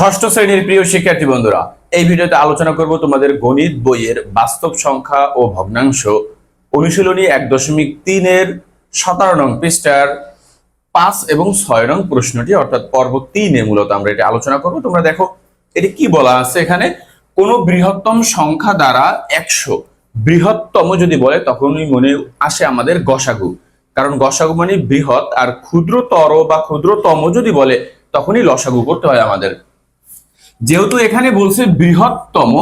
ষষ্ঠ শ্রেণির প্রিয় শিক্ষার্থী বন্ধুরা, এই ভিডিওতে আলোচনা করব তোমাদের গণিত বইয়ের বাস্তব সংখ্যা ও ভগ্নাংশ। অনুশীলনী এক দশমিক তিনের সতেরো নং পৃষ্ঠার পাঁচ এবং ছয় নং প্রশ্নটি, অর্থাৎ পর্ব তিনে মূলত আমরা এটা আলোচনা করব। তোমরা দেখো, এটি কি বলা আছে এখানে? কোনো বৃহত্তম সংখ্যা দ্বারা একশো। বৃহত্তম যদি বলে, তখনই মনে আসে আমাদের গসাগু। কারণ গসাগু মানে বৃহৎ, আর ক্ষুদ্রতর বা ক্ষুদ্রতম যদি বলে, তখনই লসাগু করতে হয় আমাদের। যেহেতু এখানে বলছে বৃহত্তম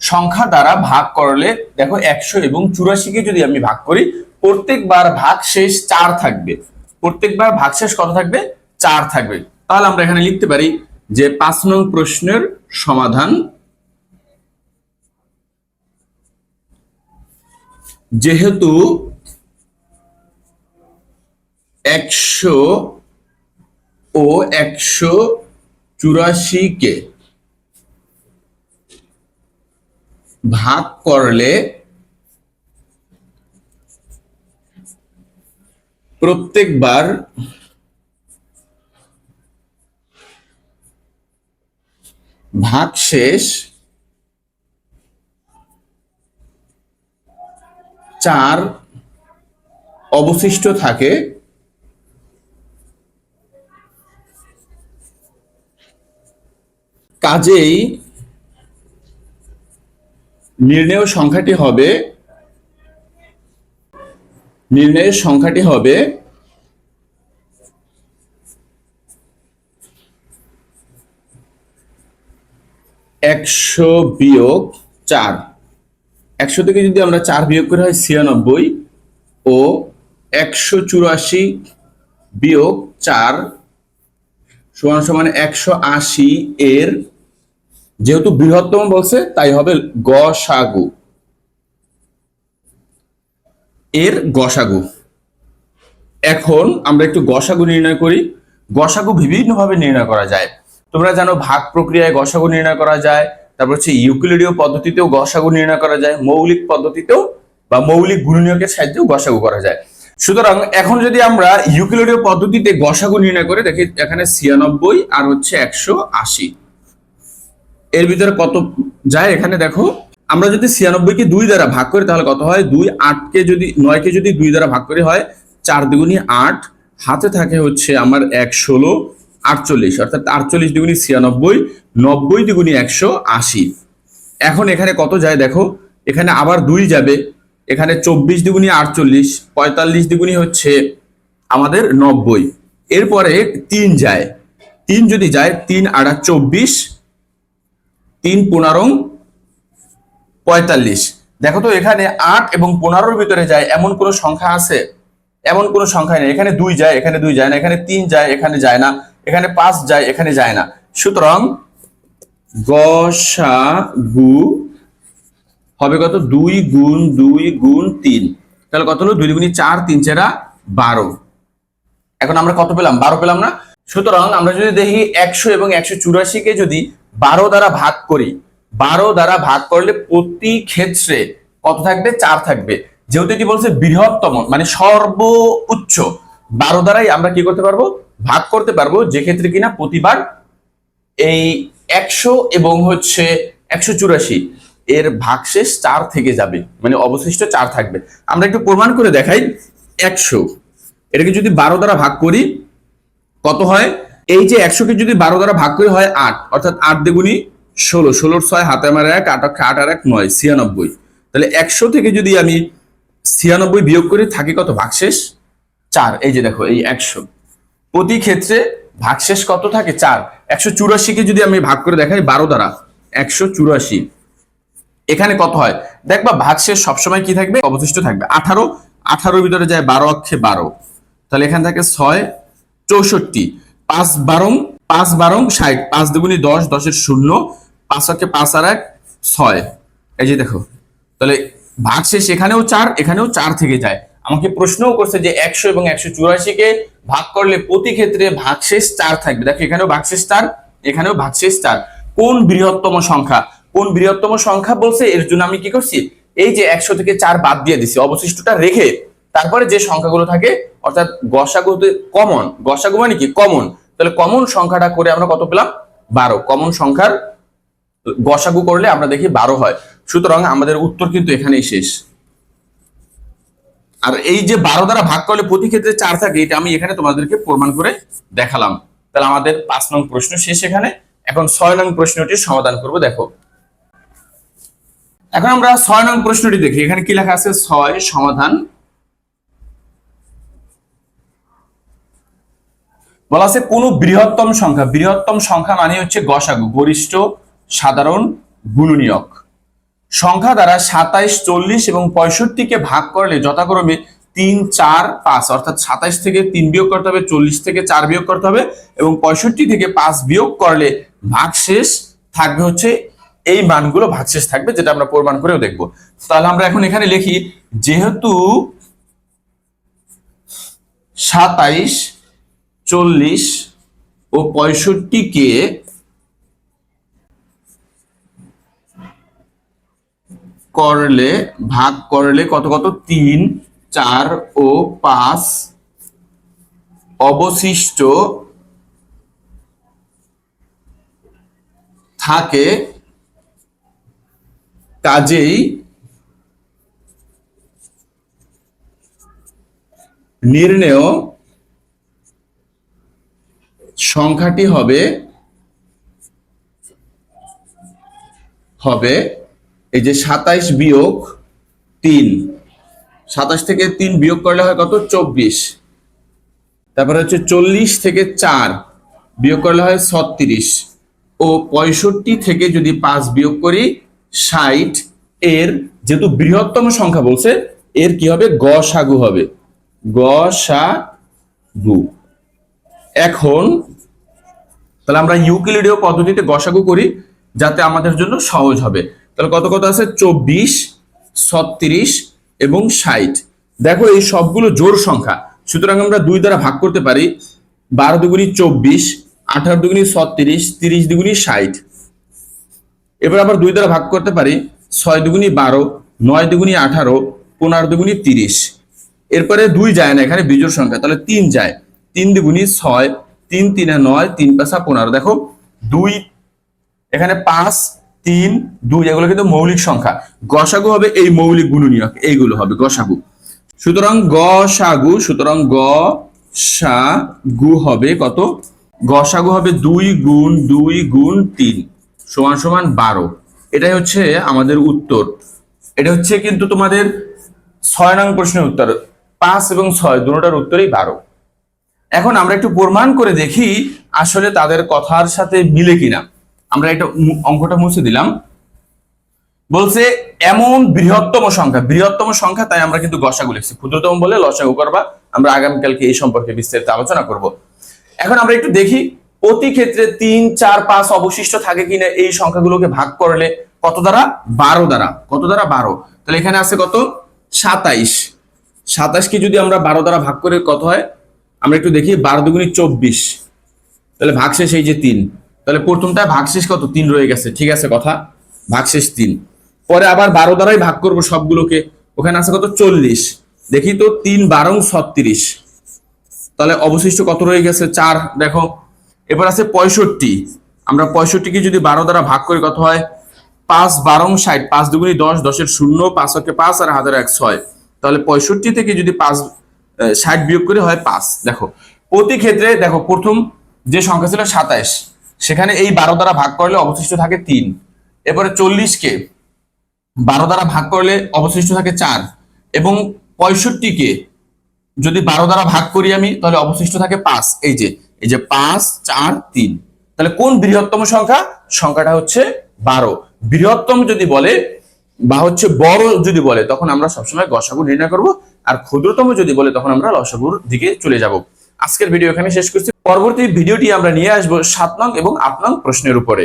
সংখ্যা দ্বারা ভাগ করলে, দেখো একশো এবং চুরাশিকে যদি আমি ভাগ করি, প্রত্যেকবার ভাগ শেষ চার থাকবে। প্রত্যেকবার ভাগ শেষ কত থাকবে? চার থাকবে। তাহলে আমরা এখানে লিখতে পারি যে পাঁচ নং প্রশ্নের সমাধান যেহেতু একশো ও একশো চুরাশিকে ভাগ করলে প্রত্যেকবার ভাগ শেষ চার অবশিষ্ট থাকে। কাজেই নির্ণয় সংখ্যাটি হবে, নির্ণয়ের সংখ্যাটি হবে একশো বিয়োগ চার। একশো থেকে যদি আমরা চার বিয়োগ করে, হয় ছিয়ানব্বই ও একশো চুরাশি বিয়োগ চার সমান সমান একশো আশি এর যেহেতু বৃহত্তম বলছে, তাই হবে গসাগু এর গসাগু এখন আমরা একটু গসাগু নির্ণয় করি। গসাগু বিভিন্নভাবে নির্ণয় করা যায়। তোমরা জানো ভাগ প্রক্রিয়ায় গসাগু নির্ণয় করা যায়, তারপর হচ্ছে ইউক্লিডীয় পদ্ধতিতেও গসাগু নির্ণয় করা যায়, মৌলিক পদ্ধতিতেও বা মৌলিক গুণনীয়কের সাহায্যেও গসাগু করা যায়। সুতরাং এখন যদি আমরা ইউক্লিডীয় পদ্ধতিতে গসাগু নির্ণয় করে, দেখি এখানে ছিয়ানব্বই আর হচ্ছে একশো আশি। এর ভিতরে কত যায় এখানে দেখো? আমরা যদি ছিয়ানব্বই কে দুই দ্বারা ভাগ করি, তাহলে কত হয়? দুই আটকে যদি নয়কে যদি দুই দ্বারা ভাগ করি হয়, চার দ্বিগুণী আট। হাতে থাকে হচ্ছে আমার এক ষোলো, আটচল্লিশ। অর্থাৎ আটচল্লিশ দ্বিগুণী ছিয়ানব্বই, নব্বই দ্বিগুণী একশো আশি। এখন এখানে কত যায় দেখো? এখানে আবার দুই যাবে। এখানে চব্বিশ দ্বিগুণী আটচল্লিশ, পঁয়তাল্লিশ দ্বিগুণী হচ্ছে আমাদের নব্বই। এরপরে তিন যায়। তিন যদি যায়, তিন আড়া চব্বিশ তিন পনেরো পঁয়তাল্লিশ। দেখো তো এখানে আট এবং পনেরোর ভিতরে যায়, এমন কোন সংখ্যা আছে? এমন কোন সংখ্যা নেই। এখানে দুই যায়, এখানে দুই যায় না, এখানে তিন যায়, এখানে যায় না, এখানে পাঁচ যায়, এখানে যায় না। সুতরাং গসাগু হবে কত? দুই গুণ দুই গুণ তিন। তাহলে কত হলো? দুই গুণী চার, তিন চেরা বারো। এখন আমরা কত পেলাম? বারো পেলাম না? সুতরাং আমরা যদি দেখি একশো এবং একশো চুরাশিকে যদি বারো দ্বারা ভাগ করি। বারো দ্বারা ভাগ করলে প্রতি ক্ষেত্রে কত থাকবে? চার থাকবে। যেহেতু এটি বলছে বৃহত্তম মানে সর্বোচ্চ, বারো দ্বারাই আমরা কি করতে পারব? ভাগ করতে পারব, যে ক্ষেত্রে কিনা প্রতিবার এই একশো এবং হচ্ছে একশো চুরাশি, এর ভাগশেষ চার থেকে যাবে মানে অবশিষ্ট চার থাকবে। আমরা একটু প্রমাণ করে দেখাই। একশো, এটাকে যদি বারো দ্বারা ভাগ করি, কত হয়? এই যে একশোকে যদি বারো দ্বারা ভাগ করে হয় আট, অর্থাৎ আট দেগুনি ষোলো, ষোলোর ছয়, হাতে আমার এক, আট অক্ষে আট আর এক নয়, ছিয়ানব্বই। তাহলে একশো থেকে যদি আমি ছিয়ানব্বই বিয়োগ করি থাকি কত? ভাগশেষ চার। এই যে দেখো, এই একশো। প্রতি ক্ষেত্রে ভাগশেষ কত থাকে? চার। একশো চুরাশিকে যদি আমি ভাগ করে দেখাই বারো দ্বারা, একশো চুরাশি। এখানে কত হয়? দেখবা ভাগশেষ সবসময় কি থাকবে? অবশিষ্ট থাকবে। আঠারো, আঠারোর ভিতরে যায় বারো অক্ষে বারো। তাহলে এখানে থাকে ছয়, চৌষট্টি। পাঁচ বারং পাঁচ বারং ষাট, পাঁচ দুগুনি দশ, দশের শূন্য, পাঁচ অক্ষে পাঁচ আর এক, ছয়। এই যে দেখো, তাহলে ভাগশেষ এখানেও চার এখানেও চার থেকে যায়। আমাকে প্রশ্নও করছে যে একশো এবং একশো চুরাশিকে ভাগ করলে প্রতি ক্ষেত্রে ভাগশেষ চার থাকবে। দেখো এখানেও ভাগশেষ চার, এখানেও ভাগশেষ চার। কোন বৃহত্তম সংখ্যা? কোন বৃহত্তম সংখ্যা বলছে? এর জন্য আমি কি করছি? এই যে একশো থেকে চার বাদ দিয়ে দিছি, অবশিষ্টটা রেখে তারপরে যে সংখ্যাগুলো থাকে, অর্থাৎ গসাগুতে কমন গসাগু মানে কি? কমন তাহলে কমন সংখ্যাটা করে আমরা কত পেলাম? বারো। কমন সংখ্যার গসাগু করলে আমরা দেখি বারো হয়। সুতরাং আমাদের উত্তর কিন্তু এখানেই শেষ। আর এই যে বারো দ্বারা ভাগ করলে প্রতি ক্ষেত্রে চার থাকে, এটা আমি এখানে তোমাদেরকে প্রমাণ করে দেখালাম। তাহলে আমাদের পাঁচ নং প্রশ্ন শেষ এখানে। এখন ছয় নং প্রশ্নটির সমাধান করব, দেখো। এখন আমরা ছয় নং প্রশ্নটি দেখি। এখানে কি লেখা আছে? ছয় সমাধান বলা আছে কোন বৃহত্তম সংখ্যা। বৃহত্তম সংখ্যা মানে হচ্ছে গসাগু, গরিষ্ঠ, সাধারণ, গুণনীয়ক। সংখ্যা দ্বারা সাতাইশ, চল্লিশ এবং পঁয়ষট্টিকে ভাগ করলে যথাক্রমে তিন, চার, পাঁচ, অর্থাৎ সাতাইশ থেকে তিন বিয়োগ করতে হবে, চল্লিশ থেকে চার বিয়োগ করতে হবে এবং পঁয়ষট্টি থেকে পাঁচ বিয়োগ করলে ভাগশেষ থাকবে হচ্ছে এই মানগুলো ভাগশেষ থাকবে, যেটা আমরা প্রমাণ করেও দেখব। তাহলে আমরা এখন এখানে লিখি, যেহেতু সাতাইশ চল্লিশ ও পঁয়ষট্টিকে করলে, ভাগ করলে কত কত? তিন, চার ও পাঁচ। অবশিষ্ট থাকে কাজেই নির্ণেয় সংখ্যাটি হবে হবে এই যে সাতাইশ বিয়োগ তিন। সাতাশ থেকে তিন বিয়োগ করলে হয় কত? চব্বিশ। তারপরে হচ্ছে চল্লিশ থেকে চার বিয়োগ করলে হয় ছত্রিশ। ও পঁয়ষট্টি থেকে যদি পাঁচ বিয়োগ করি, ষাট, এর যেহেতু বৃহত্তম সংখ্যা বলছে, এর কি হবে? গ সাগু হবে। গ গু এখন তাহলে আমরা ইউক্লিডীয় পদ্ধতিতে গসাগু করি, যাতে আমাদের জন্য সহজ হবে। তাহলে কত কত আছে? চব্বিশ, ছত্রিশ এবং ষাট। দেখো এই সবগুলো জোর সংখ্যা। সুতরাং আমরা দুই দ্বারা ভাগ করতে পারি, বারো দুগুনি চব্বিশ, আঠারো দুগুনি ছত্রিশ, তিরিশ দুগুনি ষাট। এবার আবার দুই দ্বারা ভাগ করতে পারি, ছয় দুগুনি বারো, নয় দুগুনি আঠারো, পনেরো দুগুনি তিরিশ। এরপরে দুই যায় না, এখানে বিজোর সংখ্যা, তাহলে তিন যায়। তিন দুগুনি ছয় তিন তিনে নয়, তিন পাঁচা পনেরো। দেখো, দুই, এখানে পাঁচ, তিন, দুই, এগুলো কিন্তু মৌলিক সংখ্যা। গসাগু হবে এই মৌলিক গুণনীয়ক, এইগুলো হবে গসাগু। সুতরাং গসাগু, সুতরাং গ সা গু হবে কত? গসাগু হবে দুই গুণ দুই গুণ তিন, সমান সমান বারো। এটাই হচ্ছে আমাদের উত্তর। এটা হচ্ছে কিন্তু তোমাদের ছয় নং প্রশ্নের উত্তর। পাঁচ এবং ছয়, দুটোটার উত্তরই বারো। এখন আমরা একটু প্রমাণ করে দেখি আসলে তাদের কথার সাথে মিলে কিনা। আমরা এটা অঙ্কটা মুছে দিলাম। বলছে, এমন বৃহত্তম সংখ্যা বৃহত্তম সংখ্যা, তাই আমরা কিন্তু গসাগু লিখছি। ক্ষুদ্রতম বলে লসাগু করবা। আমরা আগামীকালকে এই সম্পর্কে বিস্তারিত আলোচনা করব। এখন আমরা একটু দেখি, প্রতি ক্ষেত্রে তিন, চার, পাঁচ অবশিষ্ট থাকে কিনা এই সংখ্যাগুলোকে ভাগ করলে কত দ্বারা? বারো দ্বারা। কত দ্বারা? বারো। তাহলে এখানে আছে কত? সাতাইশ। সাতাশকে যদি আমরা বারো দ্বারা ভাগ করে কত হয়? আমরা একটু দেখি, বারো দুগুনি চব্বিশ। তাহলে ভাগশেষ এই যে তিন। তাহলে প্রথমটা ভাগশেষ কত? তিন রয়ে গেছে, ঠিক আছে কথা? ভাগশেষ তিন। পরে আবার বারো দ্বারাই ভাগ করব সবগুলোকে। ওখানে আছে কত? চল্লিশ। দেখি তো, তিন বারং ছত্রিশ। তাহলে অবশিষ্ট কত রয়ে গেছে? চার, দেখো। এবার আছে পঁয়ষট্টি। আমরা পঁয়ষট্টিকে যদি বারো দ্বারা ভাগ করি, কত হয়? পাঁচ বারং ষাট। পাঁচ দুগুনি দশ, দশের শূন্য, পাঁচ পাঁচ আর হাজার এক, ছয়। তাহলে পঁয়ষট্টি থেকে যদি পাঁচ ষাট বিয়োগ করে হয় পাঁচ। দেখো, প্রতি ক্ষেত্রে দেখো, প্রথম যে সংখ্যা ছিল সাতাইশ, সেখানে এই বারো দ্বারা ভাগ করলে অবশিষ্ট থাকে তিন। এরপরে চল্লিশকে বারো দ্বারা ভাগ করলে অবশিষ্ট থাকে চার। এবং পঁয়ষট্টিকে যদি বারো দ্বারা ভাগ করি আমি, তাহলে অবশিষ্ট থাকে পাঁচ। এই যে এই যে পাঁচ, চার, তিন। তাহলে কোন বৃহত্তম সংখ্যা? সংখ্যাটা হচ্ছে বারো। বৃহত্তম যদি বলে বা হচ্ছে বড় যদি বলে, তখন আমরা সবসময় গসাগু নির্ণয় করব আর ক্ষুদ্রতম যদি বলে, তখন আমরা লসাগুর দিকে চলে যাব। আজকের ভিডিও এখানে শেষ করছি। পরবর্তী ভিডিওটি আমরা নিয়ে আসব সাত নং এবং আট নং প্রশ্নের উপরে।